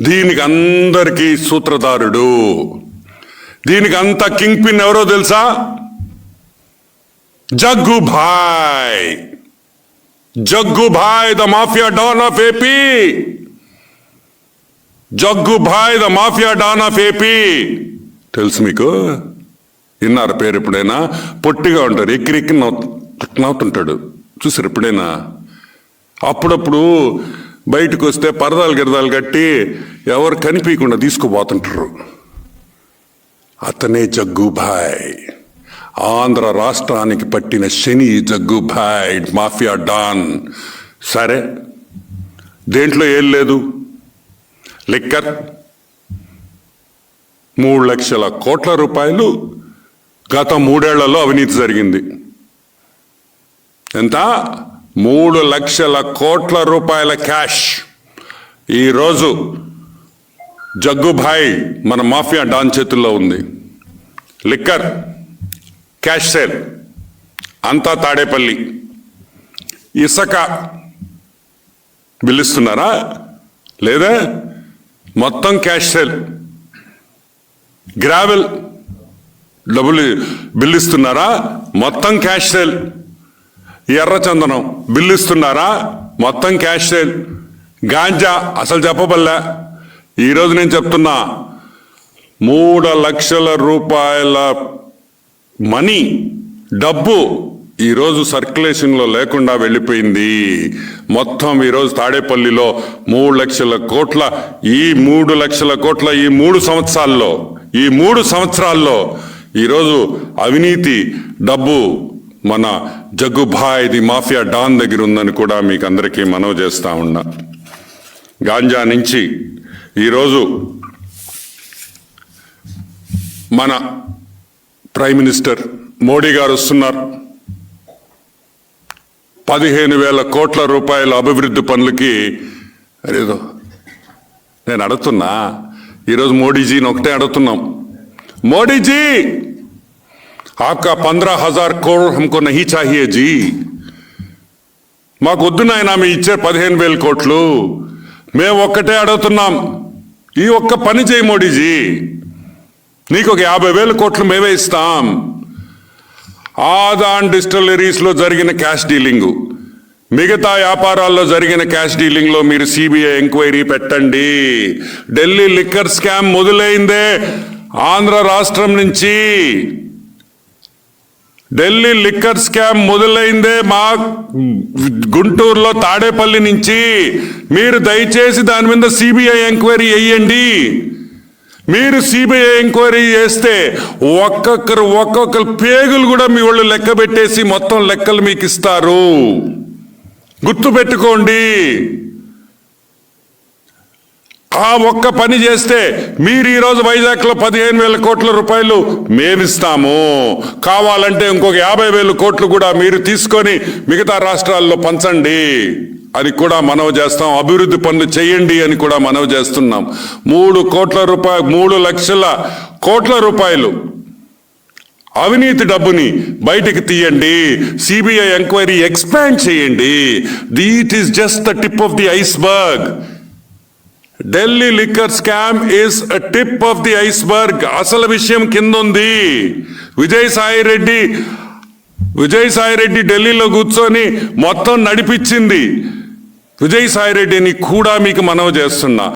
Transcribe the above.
దీనికి అందరికీ సూత్రధారుడు. దీనికి అంత కింగ్ పిన్ ఎవరో తెలుసా? Jaggu bhai Jaggu bhai the mafia don of AP. Jaggu bhai the mafia don of AP. తెలుసు మీకు? విన్నారు పేరు ఎప్పుడైనా పొట్టిగా ఉంటారు ఎక్కిరెక్కి నవ్వు నవ్వుతుంటాడు చూసారు ఎప్పుడైనా? అప్పుడప్పుడు బయటకు వస్తే పరదాలు గిరదాలు కట్టి ఎవరు కనిపించకుండా తీసుకుపోతుంటారు. అతనే జగ్గుభాయ్. ఆంధ్ర రాష్ట్రానికి పట్టిన శని జగ్గుభాయ్ మాఫియా డాన్. సరే దేంట్లో ఏం లేదు? లిక్కర్. మూడు లక్షల కోట్ల రూపాయలు గత మూడేళ్ళలో అవినీతి జరిగింది. ఎంత? మూడు లక్షల కోట్ల రూపాయల క్యాష్. ఈరోజు జగ్గుభాయ్ మన మాఫియా డాన్ చేతుల్లో ఉంది. లిక్కర్ క్యాష్ సేల్ అంతా తాడేపల్లి. ఇసక పిలుస్తున్నారా? లేదా మొత్తం క్యాష్ సేల్? గ్రావెల్ డబ్బులు బిల్లుస్తున్నారా మొత్తం క్యాష్ సేల్? ఎర్రచందనం బిల్లు ఇస్తున్నారా మొత్తం క్యాష్ సేల్. గాంజా అసలు చెప్పబల్లా ఈరోజు నేను చెప్తున్నా మూడు లక్షల రూపాయల మనీ డబ్బు ఈరోజు సర్క్యులేషన్లో లేకుండా వెళ్ళిపోయింది. మొత్తం ఈరోజు తాడేపల్లిలో మూడు లక్షల కోట్ల ఈ మూడు లక్షల కోట్ల ఈ మూడు సంవత్సరాల్లో ఈ మూడు సంవత్సరాల్లో ఈరోజు అవినీతి డబ్బు మన జగ్గుభాయ్ది మాఫియా డాన్ దగ్గర ఉందని కూడా మీకు అందరికీ మనవి చేస్తూ ఉన్నా. గాంజా నుంచి ఈరోజు మన ప్రైమ్ మినిస్టర్ మోడీ గారు వస్తున్నారు. పదిహేను వేల కోట్ల రూపాయల అభివృద్ధి పనులకి అరేదో నేను అడుగుతున్నా. ఈరోజు మోడీజీని ఒకటే అడుగుతున్నాం. మోడీజీ! आपका पंद्रह हजार करोड़ हमको नहीं चाहिए जी మాకు వద్దు నాయన మీ ఇచ్చే పదిహేను వేల కోట్లు మేము ఒక్కటే అడుగుతున్నాం ఈ ఒక్క పని చేయి మోడీజీ నీకు ఒక యాభై వేల కోట్లు మేమే ఇస్తాం ఆదాన్ డిస్టిలరీస్ లో జరిగిన క్యాష్ డీలింగ్ మిగతా వ్యాపారాల్లో జరిగిన క్యాష్ డీలింగ్ లో మీరు సిబిఐ ఎంక్వైరీ పెట్టండి ఢిల్లీ లిక్కర్ స్కామ్ మొదలైందే ఆంధ్ర రాష్ట్రం నుంచి ఢిల్లీ లిక్కర్ స్కామ్ మొదలైందే మా గుంటూరులో తాడేపల్లి నుంచి. మీరు దయచేసి దాని మీద సిబిఐ ఎంక్వైరీ వేయండి మీరు సిబిఐ ఎంక్వైరీ చేస్తే ఒక్కొక్కరు ఒక్కొక్కరు పేగులు కూడా మీ వాళ్ళు లెక్క పెట్టేసి మొత్తం లెక్కలు మీకు ఇస్తారు. గుర్తు పెట్టుకోండి ఆ ఒక్క పని చేస్తే మీరు ఈరోజు వైజాగ్లో పదిహేను వేల కోట్ల రూపాయలు మేమిస్తాము. కావాలంటే ఇంకొక యాభై వేల కోట్లు కూడా మీరు తీసుకొని మిగతా రాష్ట్రాల్లో పంచండి అని కూడా మనవి చేస్తాం. అభివృద్ధి పనులు చేయండి అని కూడా మనవి చేస్తున్నాం. మూడు కోట్ల రూపాయలు మూడు లక్షల కోట్ల రూపాయలు అవినీతి డబ్బుని బయటికి తీయండి. సిబిఐ ఎంక్వైరీ ఎక్స్పాండ్ చేయండి. This is just the tip of the iceberg. Delhi liquor scam is tip of the iceberg అసలు విషయం కింద ఉంది విజయసాయి రెడ్డి విజయసాయి రెడ్డి ఢిల్లీలో కూర్చొని మొత్తం నడిపించింది. విజయసాయి రెడ్డిని కూడా మీకు మనవి చేస్తున్నా.